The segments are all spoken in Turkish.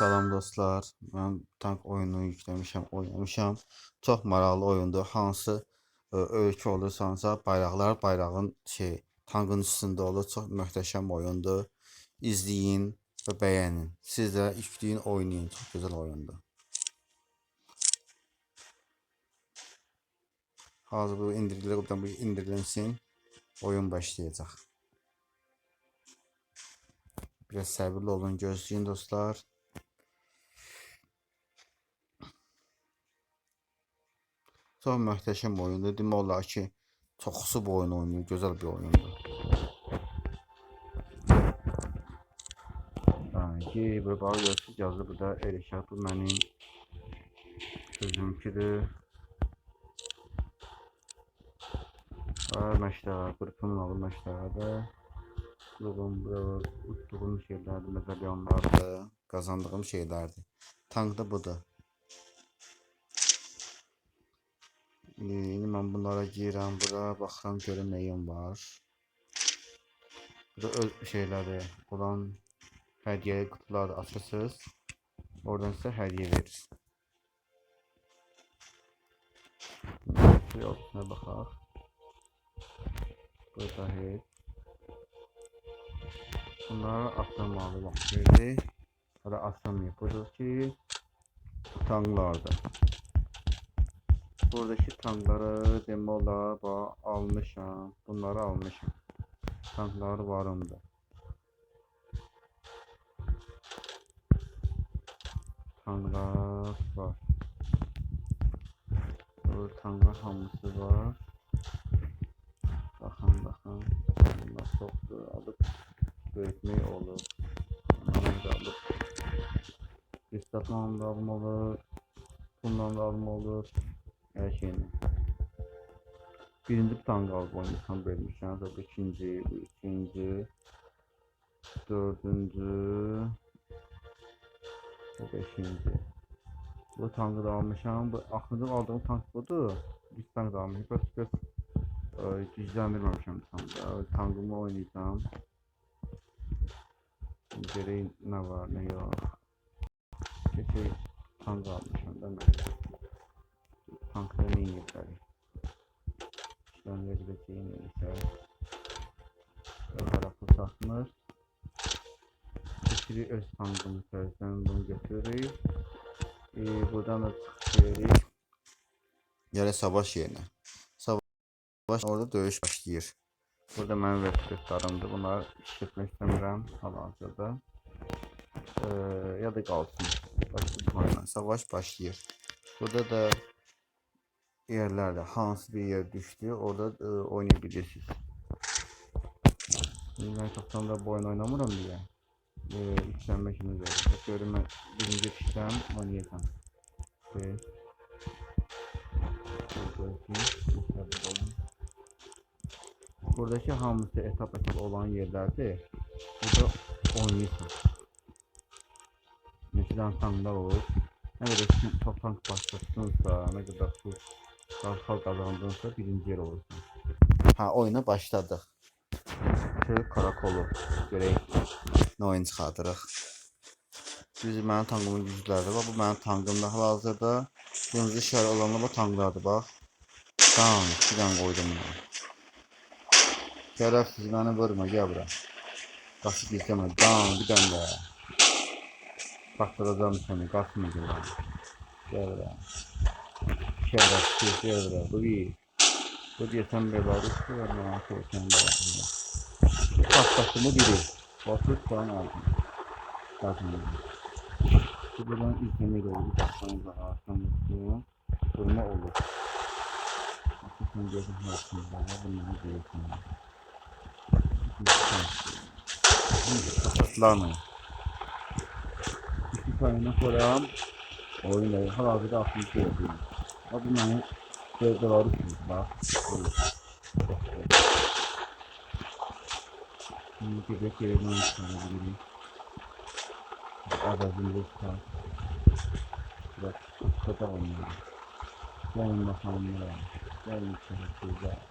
Salam dostlar. Mən tank oyununu yükləmişəm, oynamışam. Çox maraqlı oyundur. Hansı ə, ölkə olursansa, bayraqlar bayrağın şey, tankın üstündə olur. Çox möhtəşəm oyundur. İzləyin və bəyənin. Siz də yükləyin, oynayın. Çox gözəl oyundur. Hazır bu indirilir, buradan bu indirilsin. Oyun başlayacaq. Biraz səbirli olun, gözləyin dostlar. Çox möhtəşəm oyundur. Demək olar ki, çoxsu bu oyunu oynayır. Gözəl bir oyundur. Ki, burada bax görürsüz yazılır burada Elşad bu mənim sözümküdür. Var məştəqə, qrupumun adı məştəqədir. Klubum, utduğum şeylərdir, medalionlardır, qazandığım şeylərdir. Tank da budur. İndi mən bunlara girirəm, bura baxıram görüm nəyim var. Burada öz şeyləri olan hədiyyəli qutuları açırsınız. Oradan sizə hədiyyə verir. Bir opsiyona baxaq. Burada heç. Bunları atılmalı bak verdi. Burada atılmıyor. Buradaki tanklardır. Buradaki tankları bax, almışam. Bunları almışam. Tanklar varımdı. Tanklar var. Burada tanklar hamısı var. Baxın, baxın. Bunlar çoxdur. Alıb böyütmək olur. Bunları da alıb. İstatla alım olur. Bundan da alım olur. Her şeyini. Birinci tank alıp oynasam vermişəm. Sonra ikinci, üçüncü, dördüncü, beşinci. Bu tankı da almışam. Bu axırda aldığım tank budur. Bir tank da almışam. Bəs bəs ə, gücləndirməmişəm tankı. Tankımı oynayacağım. Görək nə var, nə yox. Keçək tank almışam da mən. Tankları neyin yeterli? İşlem verileceği neyse. Ön tarafı satmış. Fikri öz tankını sözden bunu götürürük. Ee, buradan da çıkıyoruz. Yani savaş yerine. Savaş orada dövüş başlayır. Burada mənim vəsətlərimdir. Bunlar işlətmək istəmirəm hal-hazırda. Ee, ya da qalsın. Başlayalım. Savaş başlayır. Burada da yerlerde hansı bir yer düştü orada e, oynayabilirsiniz. Ben çoktan da bu oyun oynamıram diye. E, işlenme şimdi böyle. Bakıyorum ben birinci işlem oynayacağım. Ve Buradaki hamısı etap etap olan yerlerde burada oynayırsan. Mesela tanklar olur. Ne kadar çok tank başlattınızsa, ne kadar su Kalkal kazandığınızda birinci yer olursun. Ha oyuna başladık. Köy karakolu. Görək nə oyun çıxardırıq. Düz mənim tankımın gücləri var. Bu mənim tankımda hal-hazırda qırmızı işarə olanlar bu tanklardır bax. Tank, bir dənə qoydum buna. Şərəfsiz məni vurma, gəl bura. Qaçıb izləmə. Dan, bir dənə də. Baxdıracağım səni, qaçma gəl. Gəl bura. Bu. Bu diye sen bir var. Üstü var mı? Akıl sen de var. Patlasımı biri. Basıp falan aldım. Bakın. Bu buradan izlemeyi doğru bakmanız. Arkadan mutlu. Durma olur. Akıl sen gözün hakkında. Bunları diyorsun. Kapatlarmayın. İki sayına sonra oyunları halazırda aklını koyuyoruz. Abi yani böyle doğru bak. Şimdi göbek yerinden çıkarabilirim. Adazında çıkar. Bak kota oynuyorum. Gelin bakalım ne var. Gelin içeri güzel.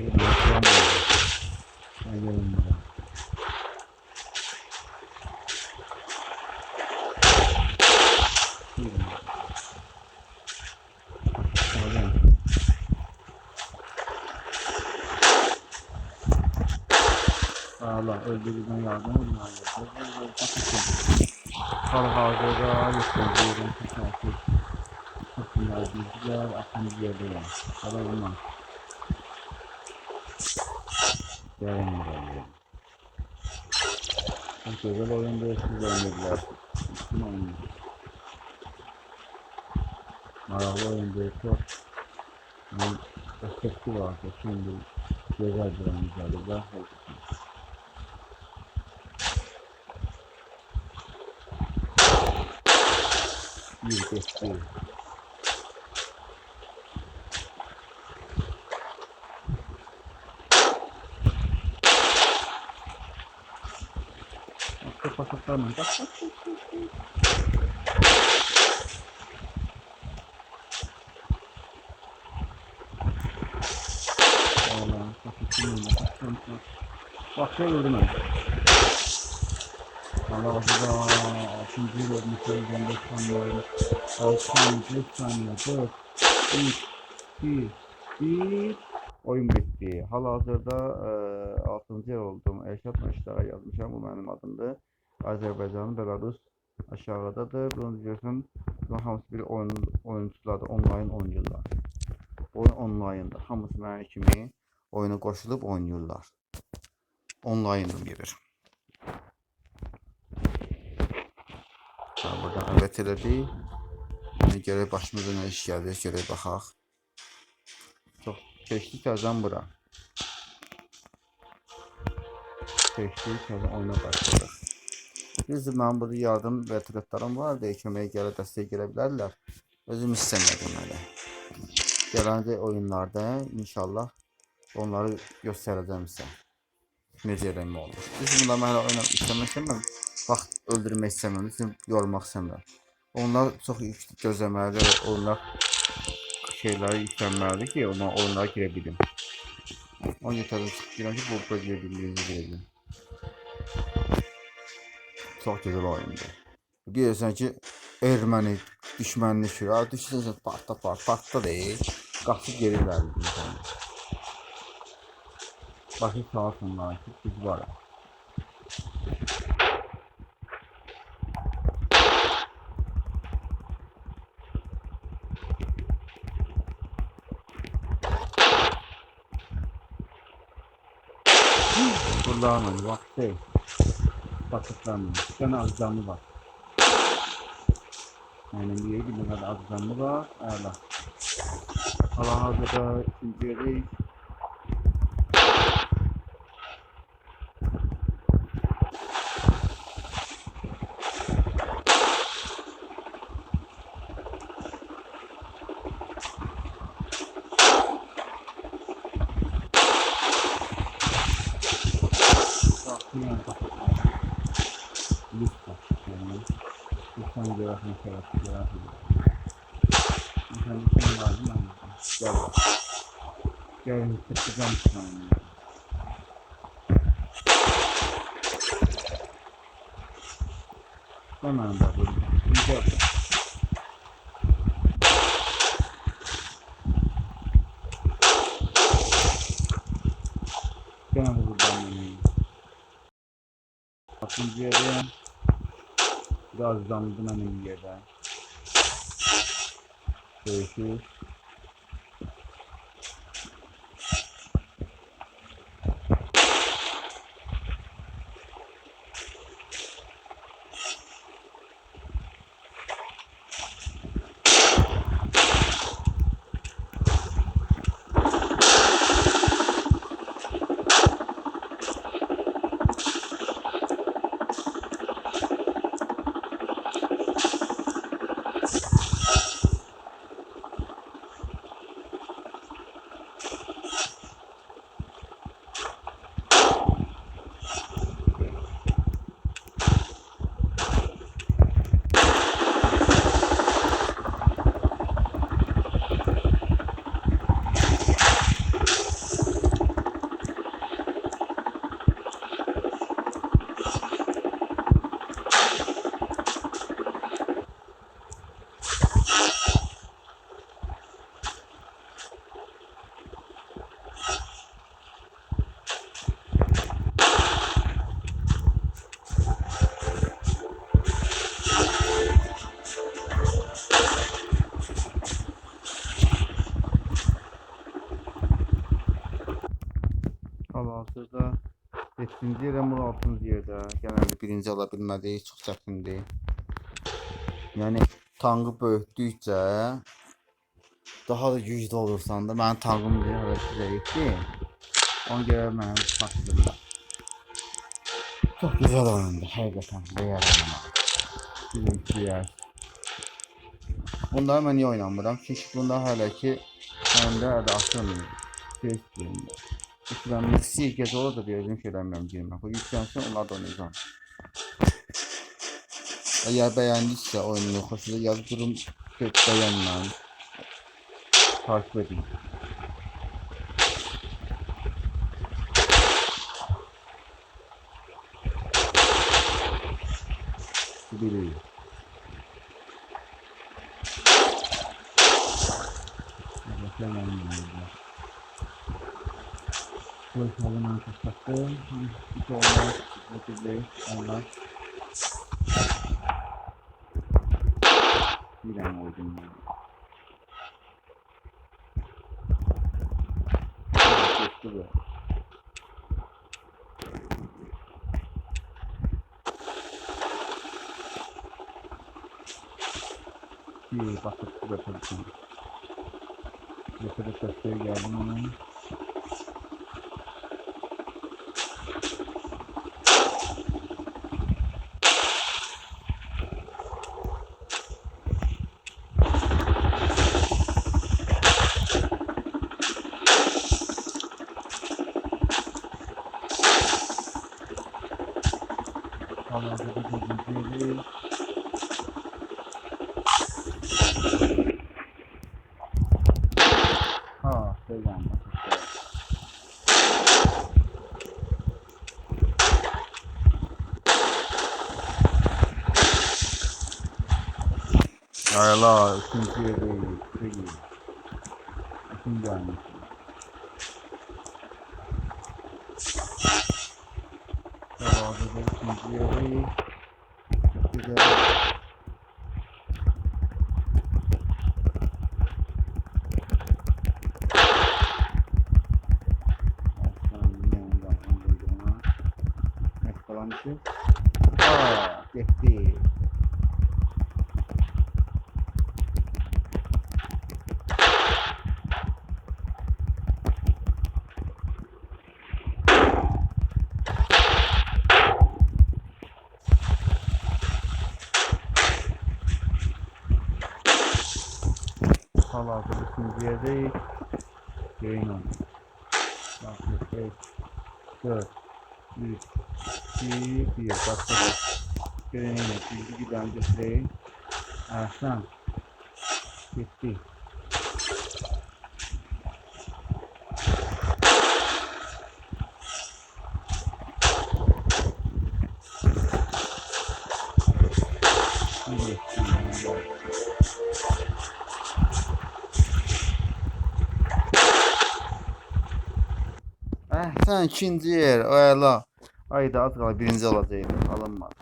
Ben yapamıyorum. Ben gelin buraya. Buyurun. Hocam. Sağ olun. Öldürüden yardım edin. Hal-hazırda yetkilerin kısası. Kısımlar bilgiler, aklınız yerde yani. Para Yarın yarın. Çok güzel oyunda siz oynadılar. Kim oynuyor? Maraqlı oyunda çok ben destekli vardı. Şimdi güzel bir mücadele. Bir Kapat kapat kapat. Allah. Bak şey gördüm ben. Allah acaba altıncı gördüm söyleyeceğim beş saniye. Altıncı beş saniye. Dört. Üç. Bir. Bir. Oyun bitti. Hal-hazırda e, 6. oldum. Elşad Məşdağa yazmışam. Bu mənim adımdır. Azərbaycan, Belarus aşağıdadır. Bunu biliyorsun. Bu hamısı bir oyun oyunculardır. Online oynayırlar. Oyun online'dır. Hamısı mənim kimi oyuna qoşulub oynayırlar. Online gelir. Ha, burada evet elədik. İndi görək başımıza nə iş gəlir, görək baxaq. Çox keçdik təzən bura. Keçdik təzən oyuna başladıq. Biz mənim burada yardım və tərəfdarım var deyə köməyə gələ dəstək gələ bilərlər. Özüm istəmədim hələ. Gələcək oyunlarda inşallah onları göstərəcəm sizə. Necə eləmək olur. Biz bunları mən hələ oynamaq istəmək istəmirəm. Vaxt öldürmək istəmirəm, sizi yormaq istəmirəm. Onlar çox və onlar şeyləri yüklənməlidir ki, ona oyunlara girə bilim. Onun yeterli girəm ki, bu bölgəyə birbirinizi girə bilim. Çox gözəl oyundur. Deyirsən ki, erməni düşmənini şura, düşürsən partla part, partla deyil. Qaçıb geri ilərləyir insan. Başı sağa sonlar ki, biz varıq. Kullanın, bak şey. Bakıtlanın. Bir tane azdanlı var. Yani bir yeri bir kadar azdanlı var. Ayla. Allah hazırda ikinci yeri Bakmıyor Lütfen görahın tarafı görahın. Efendim sen lazım anladım. Gel. Gel bak burada. Gel bak. Gel buradan benim. Bakıncı yere biraz damladım hemen. Görüşürüz. Hal-hazırda 7-ci yerə, Mur 6-cı yerdə. Genəldə birinci ala bilmədik, çox çətindir. Yəni tankı böyütdükcə daha da güclü olursan da mənim tankım bir hələ zəifdir. Ona görə mənim taktilimdə. Çox gözəl oyundur, həqiqətən. Real oynamaq. Bizimkilər. Bunları mən niyə oynamıram? Çünki bunda hələ ki məndə ədə atılmıyor. Test Üstüdən Messi gecə olur da şey eləmirəm girmək. Bu yüklənsin, onlar da oynayacağım. Eğer beğendiyse oyunu hoşunuza yazıp durun beğenmem. Takip edin. Biri. Hemen yanımda. Bu salın arkasında. Hiç olmaz. Ötürü, onlar. Bir an oydum ya. Geçti bu. Bir bakıp bu yapabilirim. Yukarı taşıya geldim ama. Valla burada bir yeri. Ha, şeyden bak işte. Ayla, ikinci yeri, şey, ikinci aynı. Tamam, burada ikinci yeri. Çok güzel. Aslan yine ondan ondaydı ona. Ne falan bir şey. Aa, gitti. Hala da ikinci yerdeyiz. Yayın oldu. Bak, 5, 4, 3, 2, 1. Başladı. Gelin yine. Sen ikinci yer, o əla. Ayda az qala birinci alacaqdı, alınmadı.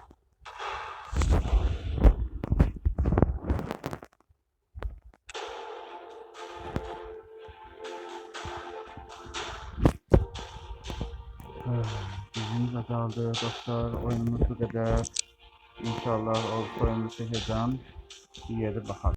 Bizim azaldı dostlar, oyunumuz bu kadar. İnşallah o oyunu çekeceğim. Bir yere bakalım.